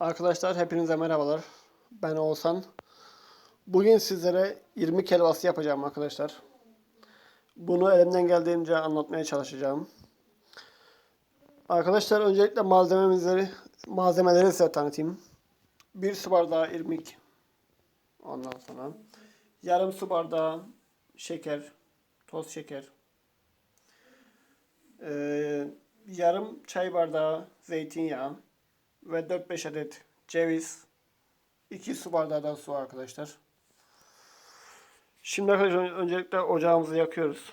Arkadaşlar hepinize merhabalar. Ben Oğuzhan. Bugün sizlere 20 helvası yapacağım arkadaşlar. Bunu elimden geldiğince anlatmaya çalışacağım. Arkadaşlar öncelikle malzemeleri malzemeleri size tanıtayım. 1 su bardağı irmik. Ondan sonra yarım su bardağı şeker, toz şeker. Ee, yarım çay bardağı zeytinyağı ve 4-5 adet ceviz, 2 su bardağı da su arkadaşlar. Şimdi arkadaşlar öncelikle ocağımızı yakıyoruz.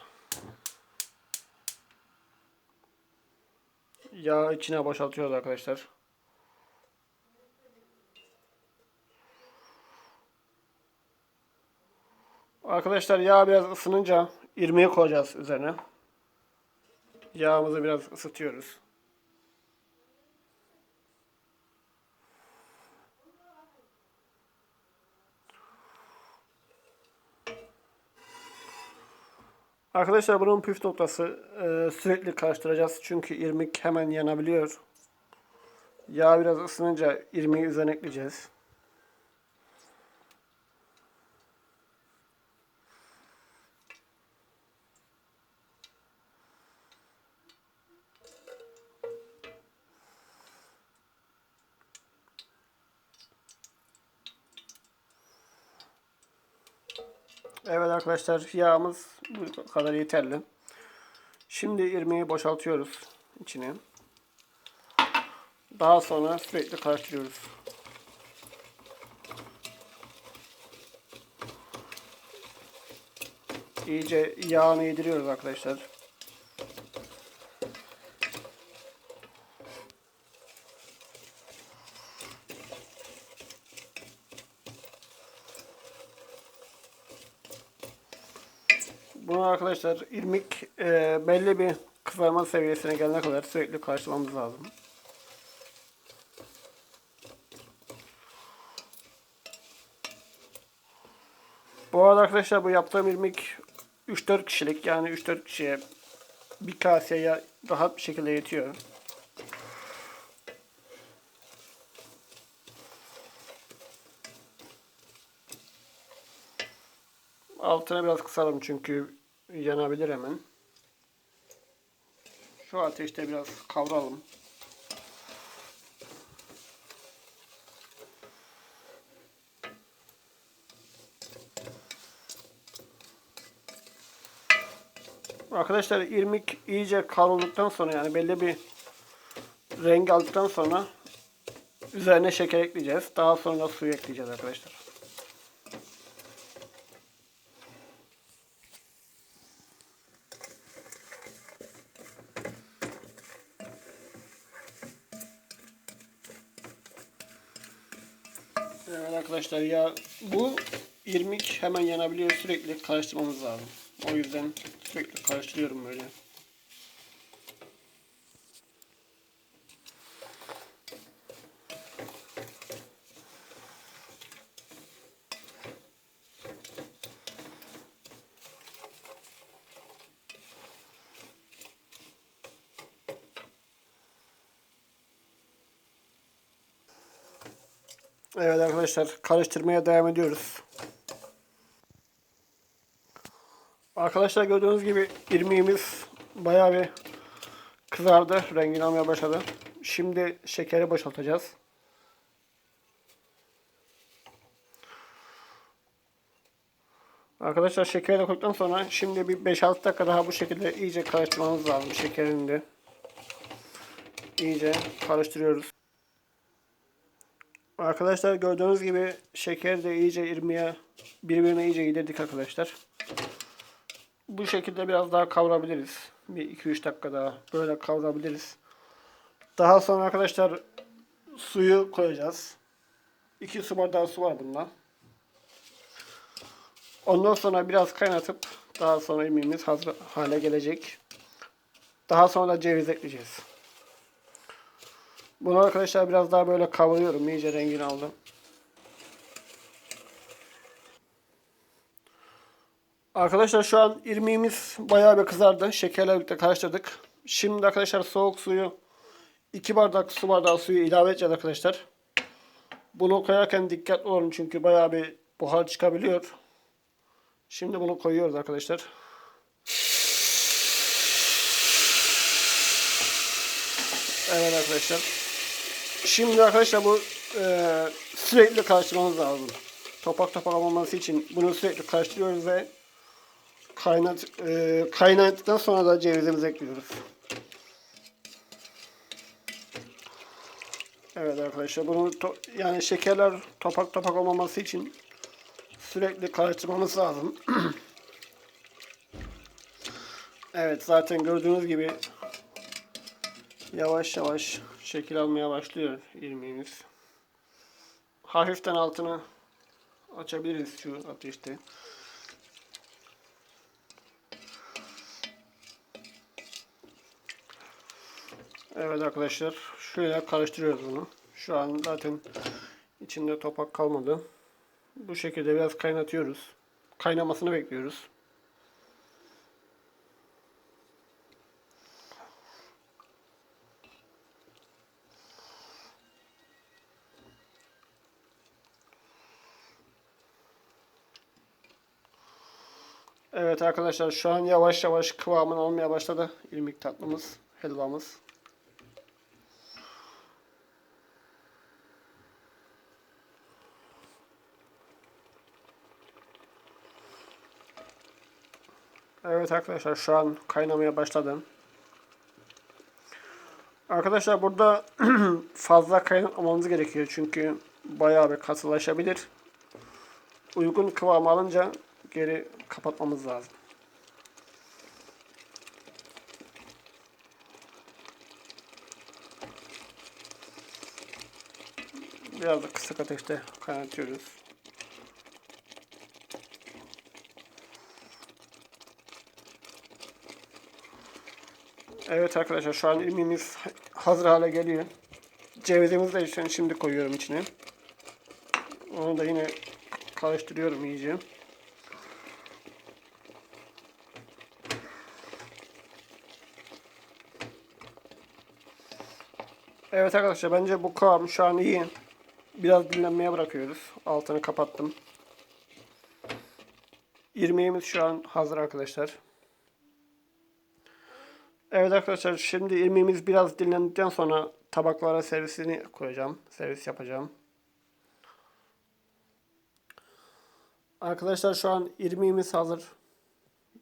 Yağ içine boşaltıyoruz arkadaşlar. Arkadaşlar yağ biraz ısınınca irmiği koyacağız üzerine. Yağımızı biraz ısıtıyoruz. Arkadaşlar bunun püf noktası e, sürekli karıştıracağız. Çünkü irmik hemen yanabiliyor. Yağ biraz ısınınca irmiği üzerine ekleyeceğiz. Evet arkadaşlar yağımız bu kadar yeterli. Şimdi irmiği boşaltıyoruz içine. Daha sonra sürekli karıştırıyoruz. İyice yağını yediriyoruz arkadaşlar. Bunu arkadaşlar irmik e, belli bir kızarma seviyesine gelene kadar sürekli karıştırmamız lazım. Bu arada arkadaşlar bu yaptığım irmik 3-4 kişilik yani 3-4 kişiye bir kaseye rahat bir şekilde yetiyor. Altına biraz kısalım çünkü yanabilir hemen. Şu ateşte biraz kavuralım. Arkadaşlar irmik iyice kavrulduktan sonra yani belli bir renk aldıktan sonra üzerine şeker ekleyeceğiz. Daha sonra suyu ekleyeceğiz arkadaşlar. Evet arkadaşlar ya bu irmik hemen yanabiliyor sürekli karıştırmamız lazım. O yüzden sürekli karıştırıyorum böyle. Evet arkadaşlar karıştırmaya devam ediyoruz. Arkadaşlar gördüğünüz gibi irmiğimiz bayağı bir kızardı. Rengini almaya başladı. Şimdi şekeri boşaltacağız. Arkadaşlar şekeri de koyduktan sonra şimdi bir 5-6 dakika daha bu şekilde iyice karıştırmamız lazım şekerini de. İyice karıştırıyoruz. Arkadaşlar gördüğünüz gibi şeker de iyice irmiye birbirine iyice yedirdik arkadaşlar. Bu şekilde biraz daha kavurabiliriz. Bir 2-3 dakika daha böyle kavurabiliriz. Daha sonra arkadaşlar suyu koyacağız. 2 su bardağı su var bunda. Ondan sonra biraz kaynatıp daha sonra irmiğimiz hazır hale gelecek. Daha sonra da ceviz ekleyeceğiz. Bunu arkadaşlar biraz daha böyle kavuruyorum. İyice rengini aldım. Arkadaşlar şu an irmiğimiz bayağı bir kızardı. Şekerle birlikte karıştırdık. Şimdi arkadaşlar soğuk suyu 2 bardak su bardağı suyu ilave edeceğiz arkadaşlar. Bunu koyarken dikkatli olun çünkü bayağı bir buhar çıkabiliyor. Şimdi bunu koyuyoruz arkadaşlar. Evet arkadaşlar. Şimdi arkadaşlar bu e, sürekli karıştırmamız lazım. Topak topak olmaması için bunu sürekli karıştırıyoruz ve kaynat e, kaynattıktan sonra da cevizimizi ekliyoruz. Evet arkadaşlar bunu yani şekerler topak topak olmaması için sürekli karıştırmamız lazım. evet zaten gördüğünüz gibi yavaş yavaş şekil almaya başlıyor irmiğimiz. Hafiften altını açabiliriz şu ateşte. Evet arkadaşlar şöyle karıştırıyoruz bunu. Şu an zaten içinde topak kalmadı. Bu şekilde biraz kaynatıyoruz. Kaynamasını bekliyoruz. Evet arkadaşlar şu an yavaş yavaş kıvamını almaya başladı irmik tatlımız, helvamız. Evet arkadaşlar şu an kaynamaya başladı. Arkadaşlar burada fazla kaynatmamamız gerekiyor çünkü bayağı bir katılaşabilir. Uygun kıvam alınca geri kapatmamız lazım. Biraz da kısık ateşte kaynatıyoruz. Evet arkadaşlar şu an irmiğimiz hazır hale geliyor. Cevizimizi de şimdi koyuyorum içine. Onu da yine karıştırıyorum iyice. Evet arkadaşlar bence bu kıvam şu an iyi. Biraz dinlenmeye bırakıyoruz. Altını kapattım. İrmiğimiz şu an hazır arkadaşlar. Evet arkadaşlar şimdi irmiğimiz biraz dinlendikten sonra tabaklara servisini koyacağım. Servis yapacağım. Arkadaşlar şu an irmiğimiz hazır.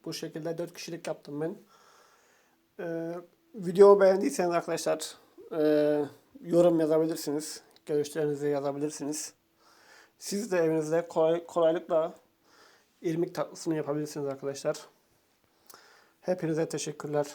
Bu şekilde 4 kişilik yaptım ben. Ee, videomu beğendiyseniz arkadaşlar e, yorum yazabilirsiniz. Görüşlerinizi yazabilirsiniz. Siz de evinizde kolay, kolaylıkla irmik tatlısını yapabilirsiniz arkadaşlar. Hepinize teşekkürler.